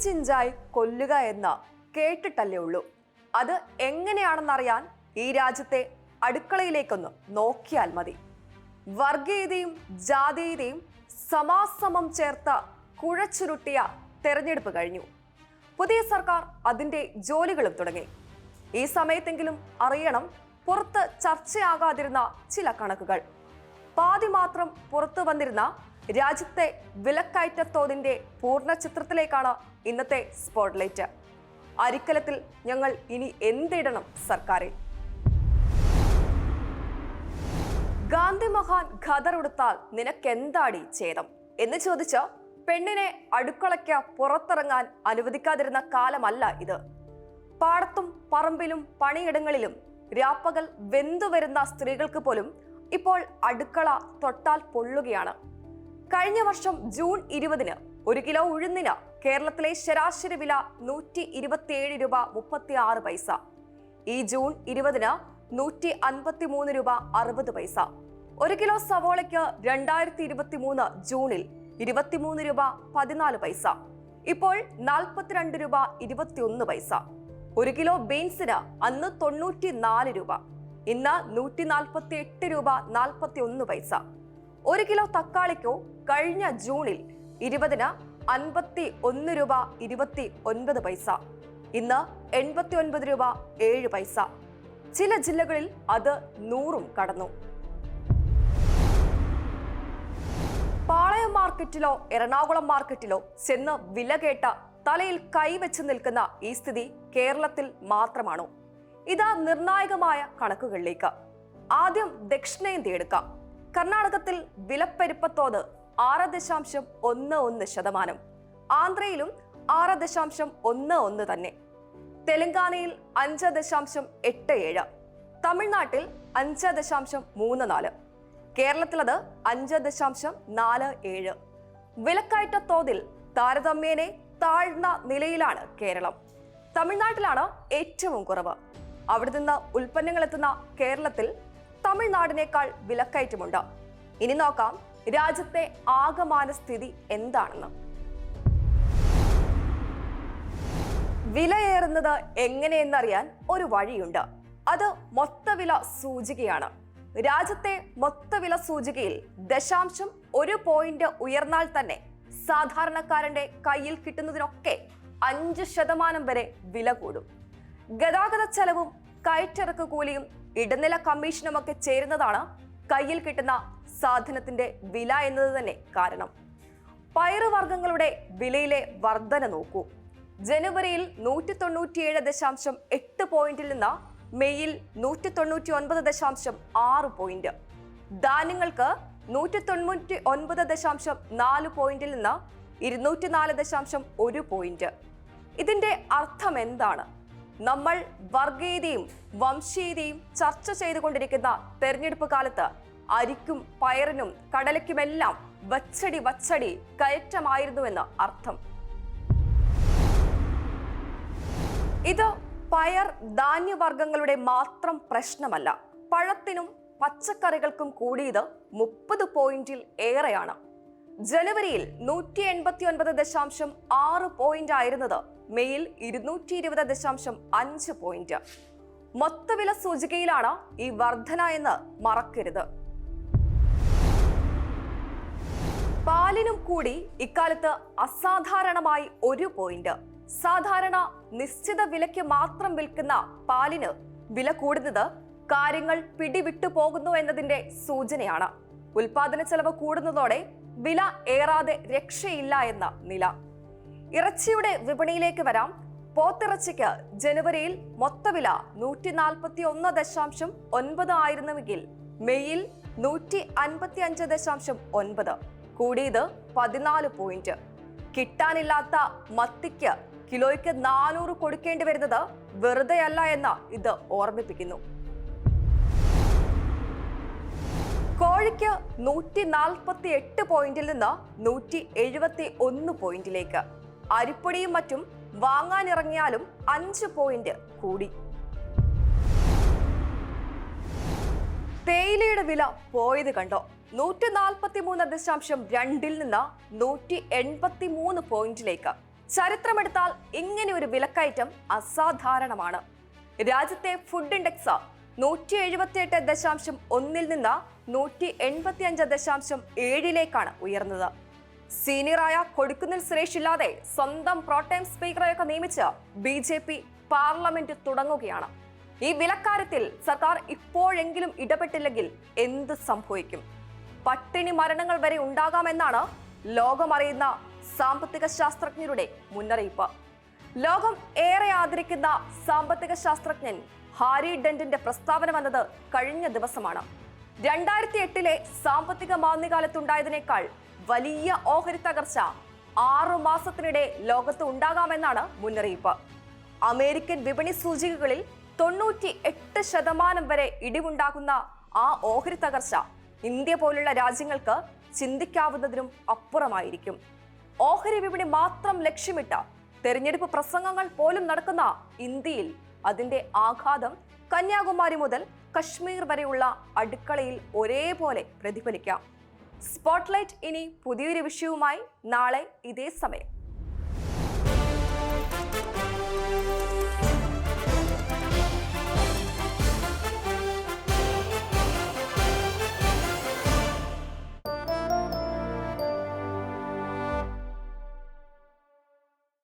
ഇഞ്ചിഞ്ചായി കൊല്ലുക എന്ന് കേട്ടിട്ടല്ലേ ഉള്ളൂ. അത് എങ്ങനെയാണെന്നറിയാൻ ഈ രാജ്യത്തെ അടുക്കളയിലേക്കൊന്ന് നോക്കിയാൽ മതി. വർഗീയതയും ജാതീയതയും സമാസമം ചേർത്ത കുഴച്ചുരുട്ടിയ തെരഞ്ഞെടുപ്പ് കഴിഞ്ഞു. പുതിയ സർക്കാർ അതിന്റെ ജോലികളും തുടങ്ങി. ഈ സമയത്തെങ്കിലും അറിയണം പുറത്ത് ചർച്ചയാകാതിരുന്ന ചില കണക്കുകൾ. പാതി മാത്രം പുറത്തു വന്നിരുന്ന രാജ്യത്തെ വിലക്കയറ്റ തോതിന്റെ പൂർണ ചിത്രത്തിലേക്കാണ് ഇന്നത്തെ സ്പോട്ട്ലൈറ്റ് അരിക്കലത്തിൽ ഞങ്ങൾ ഇനി എന്തിടണം സർക്കാരെ? ഗാന്ധി മഹാൻ ഖദർ ഉടുത്താൽ നിനക്കെന്താടി ഛേദം? എന്ന് ചോദിച്ച പെണ്ണിനെ അടുക്കളയ്ക്ക് പുറത്തിറങ്ങാൻ അനുവദിക്കാതിരുന്ന കാലമല്ല ഇത്. പാടത്തും പറമ്പിലും പണിയിടങ്ങളിലും രാപ്പകൽ വെന്തു വരുന്ന സ്ത്രീകൾക്ക് പോലും ഇപ്പോൾ അടുക്കള തൊട്ടാൽ പൊള്ളുകയാണ്. കഴിഞ്ഞ വർഷം ജൂൺ ഇരുപതിന് ഒരു കിലോ ഉഴുന്നിന് കേരളത്തിലെ ശരാശരി വില നൂറ്റി ഇരുപത്തിയേഴ് രൂപ മുപ്പത്തി ആറ് പൈസ. ഈ ജൂൺ ഇരുപതിന് നൂറ്റി അൻപത്തി മൂന്ന് രൂപ അറുപത് പൈസ. ഒരു കിലോ സവോളയ്ക്ക് രണ്ടായിരത്തി ഇരുപത്തി മൂന്ന് ജൂണിൽ ഇരുപത്തിമൂന്ന് രൂപ പതിനാല് പൈസ. ഇപ്പോൾ നാൽപ്പത്തിരണ്ട് രൂപ ഇരുപത്തിയൊന്ന് പൈസ. ഒരു കിലോ ബീൻസിന് അന്ന് തൊണ്ണൂറ്റി നാല് രൂപ. ഇന്ന് നൂറ്റി നാൽപ്പത്തി എട്ട് രൂപ നാൽപ്പത്തി ഒന്ന് പൈസ. ഒരു കിലോ തക്കാളിക്കോ കഴിഞ്ഞ ജൂണിൽ ഇരുപതിന് അൻപത്തി ഒന്ന് രൂപ ഇരുപത്തി ഒൻപത് പൈസ. ഇന്ന് എൺപത്തി ഒൻപത് രൂപ ഏഴ് പൈസ. ചില ജില്ലകളിൽ അത് നൂറും കടന്നു. പാളയം മാർക്കറ്റിലോ എറണാകുളം മാർക്കറ്റിലോ ചെന്ന് വില കേട്ട തലയിൽ കൈവച്ച് നിൽക്കുന്ന ഈ സ്ഥിതി കേരളത്തിൽ മാത്രമാണോ? ഇതാ നിർണായകമായ കണക്കുകളിലേക്ക്. ആദ്യം ദക്ഷിണേന്ത്യ എടുക്കാം. കർണാടകത്തിൽ വിലപ്പെരുപ്പത്തോത് ആറ് ദശാംശം ഒന്ന് ഒന്ന് ശതമാനം. ആന്ധ്രയിലും ആറ് ദശാംശം ഒന്ന് ഒന്ന് തന്നെ. തെലങ്കാനയിൽ അഞ്ച് ദശാംശം എട്ട് ഏഴ്. തമിഴ്നാട്ടിൽ അഞ്ച് ദശാംശം മൂന്ന് നാല്. കേരളത്തിലത് അഞ്ച് ദശാംശം നാല് ഏഴ്. വിലക്കയറ്റ തോതിൽ താരതമ്യേനെ താഴ്ന്ന നിലയിലാണ് കേരളം. തമിഴ്നാട്ടിലാണ് ഏറ്റവും കുറവ്. അവിടെ നിന്ന് ഉൽപ്പന്നങ്ങൾ എത്തുന്ന കേരളത്തിൽ തമിഴ്നാടിനേക്കാൾ വിലക്കയറ്റമുണ്ട്. ഇനി നോക്കാം രാജ്യത്തെ ആകമാന സ്ഥിതി എന്താണെന്ന്. വിലയേറുന്നത് എങ്ങനെയെന്നറിയാൻ ഒരു വഴിയുണ്ട്. അത് മൊത്തവില സൂചികയാണ്. രാജ്യത്തെ മൊത്തവില സൂചികയിൽ ദശാംശം ഒരു പോയിന്റ് ഉയർന്നാൽ തന്നെ സാധാരണക്കാരന്റെ കയ്യിൽ കിട്ടുന്നതിനൊക്കെ അഞ്ച് ശതമാനം വരെ വില കൂടും. ഗതാഗത ചെലവും കയറ്റിറക്ക് കൂലിയും ഇടനില കമ്മീഷനുമൊക്കെ ചേരുന്നതാണ് കയ്യിൽ കിട്ടുന്ന സാധനത്തിന്റെ വില എന്നത് തന്നെ കാരണം. പയറുവർഗങ്ങളുടെ വിലയിലെ വർധന നോക്കൂ. ജനുവരിയിൽ നൂറ്റി തൊണ്ണൂറ്റിയേഴ് ദശാംശം എട്ട് പോയിന്റിൽ നിന്ന് മെയ്യിൽ നൂറ്റി തൊണ്ണൂറ്റി ഒൻപത് ദശാംശം ആറ് പോയിന്റ്. ധാന്യങ്ങൾക്ക് നൂറ്റി തൊണ്ണൂറ്റി ഒൻപത് ദശാംശം നാല് പോയിന്റിൽ നിന്ന് ഇരുന്നൂറ്റി നാല് ദശാംശം ഒരു പോയിന്റ്. ഇതിന്റെ അർത്ഥം എന്താണ്? നമ്മൾ വർഗീയതയും വംശീയതയും ചർച്ച ചെയ്തുകൊണ്ടിരിക്കുന്ന തെരഞ്ഞെടുപ്പ് കാലത്ത് അരിക്കും പയറിനും കടലയ്ക്കുമെല്ലാം വച്ചടി വച്ചടി കയറ്റമായിരുന്നുവെന്ന് അർത്ഥം. ഇത് പയർ ധാന്യവർഗങ്ങളുടെ മാത്രം പ്രശ്നമല്ല. പഴത്തിനും പച്ചക്കറികൾക്കും കൂടിയത് മുപ്പത് പോയിന്റിൽ ഏറെയാണ്. ജനുവരിയിൽ നൂറ്റി എൺപത്തി ഒൻപത് ദശാംശം ആറ് പോയിന്റ് ആയിരുന്നത് മെയിൽ ഇരുന്നൂറ്റി ഇരുപത് ദശാംശം അഞ്ച് പോയിന്റ് മൊത്തവില സൂചികയിലാണ് ഈ വർധന എന്ന് മറക്കരുത്. പാലിനും കൂടി ഇക്കാലത്ത് അസാധാരണമായി ഒരു പോയിന്റ് സാധാരണ നിശ്ചിത വിലയ്ക്ക് മാത്രം വിൽക്കുന്ന പാലിന് വില കൂടുന്നത് കാര്യങ്ങൾ പിടിവിട്ടു പോകുന്നു എന്നതിന്റെ സൂചനയാണ്. ഉൽപാദന ചെലവ് കൂടുന്നതോടെ വില ഏറാതെ രക്ഷയില്ല എന്ന നില. ഇറച്ചിയുടെ വിപണിയിലേക്ക് വരാം. പോത്തിറച്ചിക്ക് ജനുവരിയിൽ മൊത്തവില നൂറ്റി നാൽപ്പത്തി ഒന്ന് ദശാംശം ഒൻപത് ആയിരുന്നുവെങ്കിൽ മെയ്യിൽ നൂറ്റി അൻപത്തി അഞ്ച് ദശാംശം ഒൻപത്. കൂടിയത് പതിനാല് പോയിന്റ് കിട്ടാനില്ലാത്ത മത്തിക്ക് കിലോയ്ക്ക് നാനൂറ് കൊടുക്കേണ്ടി വരുന്നത് വെറുതെയല്ല എന്ന് ഇത് ഓർമ്മിപ്പിക്കുന്നു. കോഴിക്ക് നൂറ്റി നാൽപ്പത്തി എട്ട് പോയിന്റിൽ നിന്ന് നൂറ്റി എഴുപത്തി ഒന്ന് പോയിന്റിലേക്ക്. അരിപ്പൊടിയും മറ്റും വാങ്ങാനിറങ്ങിയാലും അഞ്ച് പോയിന്റ് കൂടി. തേയിലയുടെ വില പോയത് കണ്ടോ? നൂറ്റി നാൽപ്പത്തി മൂന്ന് ദശാംശം രണ്ടിൽ നിന്ന് നൂറ്റി എൺപത്തി മൂന്ന് പോയിന്റിലേക്ക്. ചരിത്രമെടുത്താൽ ഇങ്ങനെ ഒരു വിലക്കയറ്റം അസാധാരണമാണ്. രാജ്യത്തെ ഫുഡ് ഇൻഡെക്സ് നൂറ്റി എഴുപത്തിയെട്ട് ദശാംശം ഒന്നിൽ നിന്ന് നൂറ്റി എൺപത്തി അഞ്ച് ദശാംശം ഏഴിലേക്കാണ് ഉയർന്നത്. സീനിയറായ കൊടുക്കുന്നിൽ സുരേഷ് ഇല്ലാതെ സ്വന്തം പ്രോട്ടൈം സ്പീക്കറെയൊക്കെ നിയമിച്ച് ബി ജെ പി പാർലമെന്റ് തുടങ്ങുകയാണ്. ഈ വിലക്കാര്യത്തിൽ സർക്കാർ ഇപ്പോഴെങ്കിലും ഇടപെട്ടില്ലെങ്കിൽ എന്ത് സംഭവിക്കും? പട്ടിണി മരണങ്ങൾ വരെ ഉണ്ടാകാമെന്നാണ് ലോകമറിയുന്ന സാമ്പത്തിക ശാസ്ത്രജ്ഞരുടെ മുന്നറിയിപ്പ്. ലോകം ഏറെ ആദരിക്കുന്ന സാമ്പത്തിക ശാസ്ത്രജ്ഞൻ ഹാരി ഡെന്റിന്റെ പ്രസ്താവന വന്നത് കഴിഞ്ഞ ദിവസമാണ്. രണ്ടായിരത്തി എട്ടിലെ സാമ്പത്തിക മാന്ദ്യകാലത്തുണ്ടായതിനേക്കാൾ വലിയ ഓഹരി തകർച്ച ആറു മാസത്തിനിടെ ലോകത്ത് ഉണ്ടാകാമെന്നാണ് മുന്നറിയിപ്പ്. അമേരിക്കൻ വിപണി സൂചികകളിൽ തൊണ്ണൂറ്റി എട്ട് ശതമാനം വരെ ഇടിവുണ്ടാകുന്ന ആ ഓഹരി തകർച്ച ഇന്ത്യ പോലുള്ള രാജ്യങ്ങൾക്ക് ചിന്തിക്കാവുന്നതിനും അപ്പുറമായിരിക്കും. ഓഹരി വിപണി മാത്രം ലക്ഷ്യമിട്ട തെരഞ്ഞെടുപ്പ് പ്രസംഗങ്ങൾ പോലും നടക്കുന്ന ഇന്ത്യയിൽ അതിന്റെ ആഘാതം കന്യാകുമാരി മുതൽ കശ്മീർ വരെയുള്ള അടുക്കളയിൽ ഒരേപോലെ പ്രതിഫലിക്കാം. സ്പോട്ട്ലൈറ്റ് ഇനി പുതിയൊരു വിഷയവുമായി നാളെ ഇതേ സമയം.